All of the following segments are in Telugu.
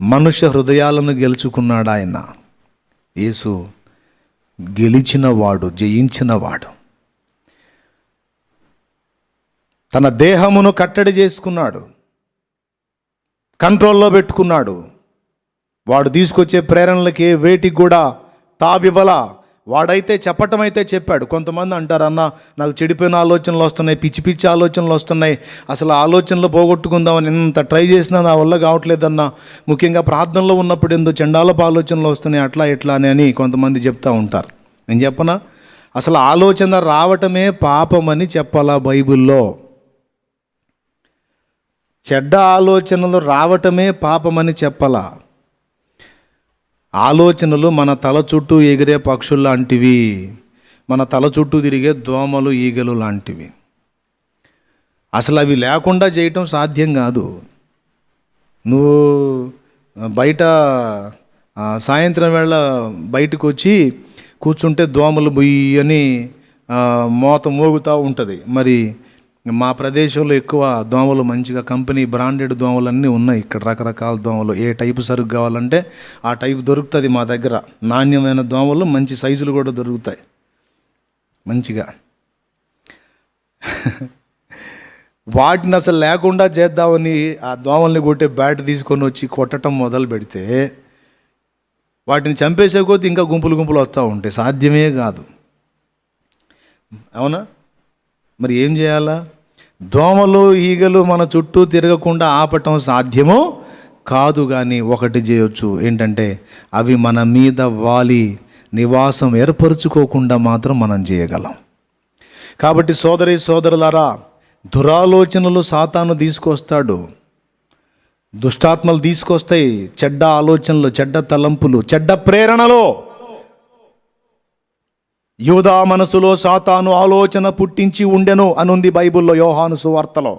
మనుష్య హృదయాలను గెలుచుకున్నాడు ఆయన. యేసు గెలిచినవాడు జయించినవాడు. తన దేహమును కట్టడి చేసుకున్నాడు. కంట్రోల్లో పెట్టుకున్నాడు. వాడు తీసుకొచ్చే ప్రేరణలకి వేటికి కూడా తావివ్వలా వాడైతే చెప్పటం అయితే చెప్పాడు. కొంతమంది అంటారు అన్న నాకు చెడిపోయిన ఆలోచనలు వస్తున్నాయి పిచ్చి పిచ్చి ఆలోచనలు వస్తున్నాయి. అసలు ఆలోచనలు పోగొట్టుకుందామని ఎంత ట్రై చేసినా నా వల్ల కావట్లేదన్న. ముఖ్యంగా ప్రార్థనలో ఉన్నప్పుడు ఎందు చండాలపు ఆలోచనలు వస్తున్నాయి అట్లా ఇట్లా అని అని కొంతమంది చెప్తూ ఉంటారు. నేను చెప్పనా? అసలు ఆలోచన రావటమే పాపమని చెప్పాలా బైబిల్లో? చెడ్డ ఆలోచనలు రావటమే పాపమని చెప్పలా? ఆలోచనలు మన తల చుట్టూ ఎగిరే పక్షులు లాంటివి మన తల చుట్టూ తిరిగే దోమలు ఈగలు లాంటివి. అసలు అవి లేకుండా చేయటం సాధ్యం కాదు. నువ్వు బయట సాయంత్రం వేళ బయటకు వచ్చి కూర్చుంటే దోమలు బుయ్యని మోత మోగుతూ ఉంటుంది. మరి మా ప్రదేశంలో ఎక్కువ దోమలు మంచిగా కంపెనీ బ్రాండెడ్ దోమలు అన్నీ ఉన్నాయి. ఇక్కడ రకరకాల దోమలు. ఏ టైపు సరుకు కావాలంటే ఆ టైపు దొరుకుతుంది మా దగ్గర. నాణ్యమైన దోమలు మంచి సైజులు కూడా దొరుకుతాయి. మంచిగా. వాటిని అసలు లేకుండా చేద్దామని ఆ దోమల్ని కొట్టే బ్యాట్ తీసుకొని వచ్చి కొట్టడం మొదలు పెడితే వాటిని చంపేసే కొద్దీ ఇంకా గుంపులు గుంపులు వస్తూ ఉంటాయి. సాధ్యమే కాదు. అవునా? మరి ఏం చేయాలా? దోమలు ఈగలు మన చుట్టూ తిరగకుండా ఆపటం సాధ్యమో? కాదు కానీ ఒకటి చేయొచ్చు. ఏంటంటే అవి మన మీద వాలి నివాసం ఏర్పరచుకోకుండా మాత్రం మనం చేయగలం. కాబట్టి సోదరి సోదరులారా దురాలోచనలు సాతాను తీసుకొస్తాడు. దుష్టాత్మలు తీసుకొస్తాయి. చెడ్డ ఆలోచనలు చెడ్డ తలంపులు చెడ్డ ప్రేరణలో యూదా మనసులో సాతాను ఆలోచన పుట్టించి ఉండెను అనుంది బైబిల్లో యోహాను సువార్తలో.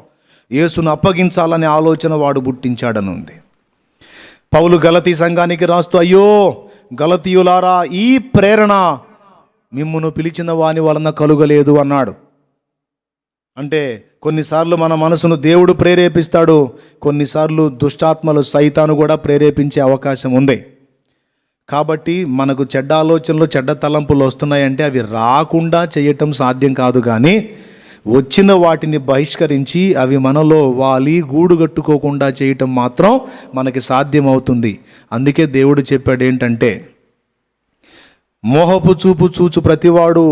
యేసును అప్పగించాలనే ఆలోచన వాడు పుట్టించాడనుంది. పౌలు గలతీ సంఘానికి రాస్తూ అయ్యో గలతీయులారా ఈ ప్రేరణ మిమ్మును పిలిచిన వాని వలన కలుగలేదు అన్నాడు. అంటే కొన్నిసార్లు మన మనసును దేవుడు ప్రేరేపిస్తాడు కొన్నిసార్లు దుష్టాత్మలు సైతాను కూడా ప్రేరేపించే అవకాశం ఉంది. కాబట్టి మనకు చెడ్డ ఆలోచనలు చెడ్డ తలంపులు వస్తున్నాయంటే అవి రాకుండా చేయటం సాధ్యం కాదు కానీ వచ్చిన వాటిని బహిష్కరించి అవి మనలో వాలి గూడు కట్టుకోకుండా చేయటం మాత్రం మనకి సాధ్యమవుతుంది. అందుకే దేవుడు చెప్పాడు ఏంటంటే మోహపు చూపు చూచు ప్రతివాడు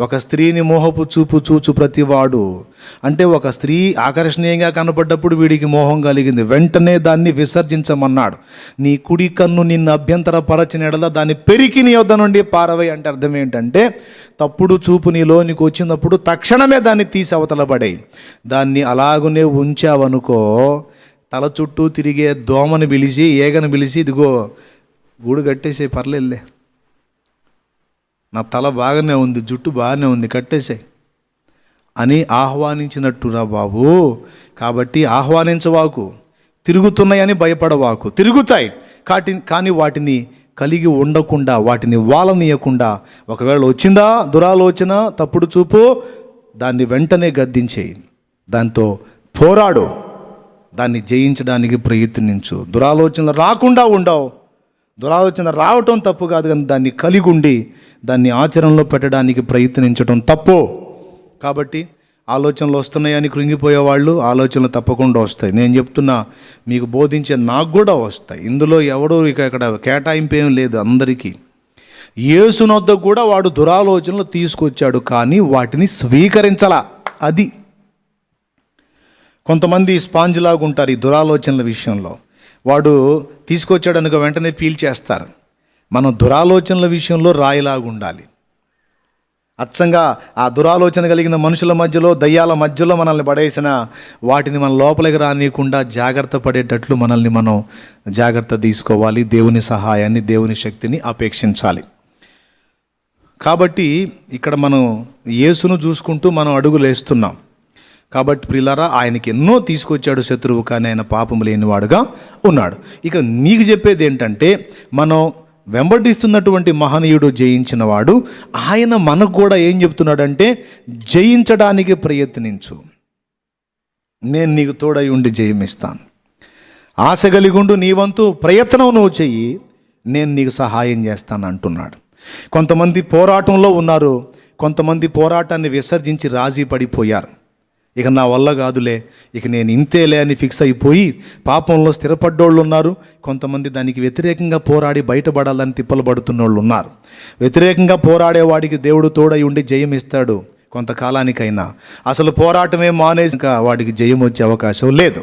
ఒక స్త్రీని మోహపు చూపు చూచు ప్రతివాడు. అంటే ఒక స్త్రీ ఆకర్షణీయంగా కనపడ్డప్పుడు వీడికి మోహం కలిగింది. వెంటనే దాన్ని విసర్జించమన్నాడు. నీ కుడి కన్ను నిన్ను అభ్యంతరపరచిన ఎడల దాన్ని పెరికి నీ వద్ద నుండి పారవై అంటే అర్థం ఏంటంటే తప్పుడు చూపు నీలోనికి వచ్చినప్పుడు తక్షణమే దాన్ని తీసి అవతల దాన్ని అలాగునే ఉంచావనుకో తల చుట్టూ తిరిగే దోమను పిలిచి ఏగను పిలిచి ఇదిగో గూడు కట్టేసే పర్లేదులే. నా తల బాగానే ఉంది జుట్టు బాగానే ఉంది కట్టేసాయి అని ఆహ్వానించినట్టురా బాబు. కాబట్టి ఆహ్వానించవాకు. తిరుగుతున్నాయని భయపడవాకు. తిరుగుతాయి కాటి కానీ వాటిని కలిగి ఉండకుండా వాటిని వాలనీయకుండా ఒకవేళ వచ్చిందా దురాలోచన తప్పుడు చూపు దాన్ని వెంటనే గద్దించేయి. దాంతో పోరాడు. దాన్ని జయించడానికి ప్రయత్నించు. దురాలోచనలు రాకుండా ఉండవు. దురాలోచన రావటం తప్పు కాదు కానీ దాన్ని కలిగి ఉండి దాన్ని ఆచరణలో పెట్టడానికి ప్రయత్నించడం తప్పు. కాబట్టి ఆలోచనలు వస్తున్నాయని కృంగిపోయే వాళ్ళు ఆలోచనలు తప్పకుండా వస్తాయి. నేను చెప్తున్నా మీకు బోధించే నాకు కూడా వస్తాయి. ఇందులో ఎవడో ఇక ఇక్కడ కేటాయింపు ఏం లేదు అందరికీ. యేసునొద్ద కూడా వాడు దురాలోచనలు తీసుకొచ్చాడు కానీ వాటిని స్వీకరించలా. అది కొంతమంది స్పాంజ్ లాగా ఉంటారు ఈ దురాలోచనల విషయంలో. వాడు తీసుకొచ్చాడు అనుకో వెంటనే పీల్చేస్తారు. మనం దురాలోచనల విషయంలో రాయిలాగా ఉండాలి అచ్చంగా ఆ దురాలోచన కలిగిన మనుషుల మధ్యలో దయ్యాల మధ్యలో మనల్ని పడేసిన వాటిని మన లోపలికి రానియకుండా జాగ్రత్త పడేటట్లు మనల్ని మనం జాగ్రత్త తీసుకోవాలి. దేవుని సహాయాన్ని దేవుని శక్తిని అపేక్షించాలి. కాబట్టి ఇక్కడ మనం యేసును చూసుకుంటూ మనం అడుగులు వేస్తున్నాం కాబట్టి ప్రిలారా ఆయనకి ఎన్నో తీసుకొచ్చాడు శత్రువు కానీ ఆయన పాపం లేనివాడుగా ఉన్నాడు. ఇక నీకు చెప్పేది ఏంటంటే మనం వెంబడిస్తున్నటువంటి మహనీయుడు జయించిన వాడు ఆయన మనకు కూడా ఏం చెప్తున్నాడంటే జయించడానికి ప్రయత్నించు. నేను నీకు తోడై ఉండి జయమిస్తాను. ఆశ కలిగుండు నీ వంతు ప్రయత్నం నువ్వు చెయ్యి నేను నీకు సహాయం చేస్తాను అంటున్నాడు. కొంతమంది పోరాటంలో ఉన్నారు కొంతమంది పోరాటాన్ని విసర్జించి రాజీ పడిపోయారు. ఇక నా వల్ల కాదులే ఇక నేను ఇంతేలే అని ఫిక్స్ అయిపోయి పాపంలో స్థిరపడ్డోళ్ళు ఉన్నారు కొంతమంది దానికి వ్యతిరేకంగా పోరాడి బయటపడాలని తిప్పలు పడుతున్న వాళ్ళు ఉన్నారు వ్యతిరేకంగా పోరాడేవాడికి దేవుడు తోడై ఉండి జయం ఇస్తాడు కొంతకాలానికైనా. అసలు పోరాటమే మానేసి ఇంకా వాడికి జయం వచ్చే అవకాశం లేదు.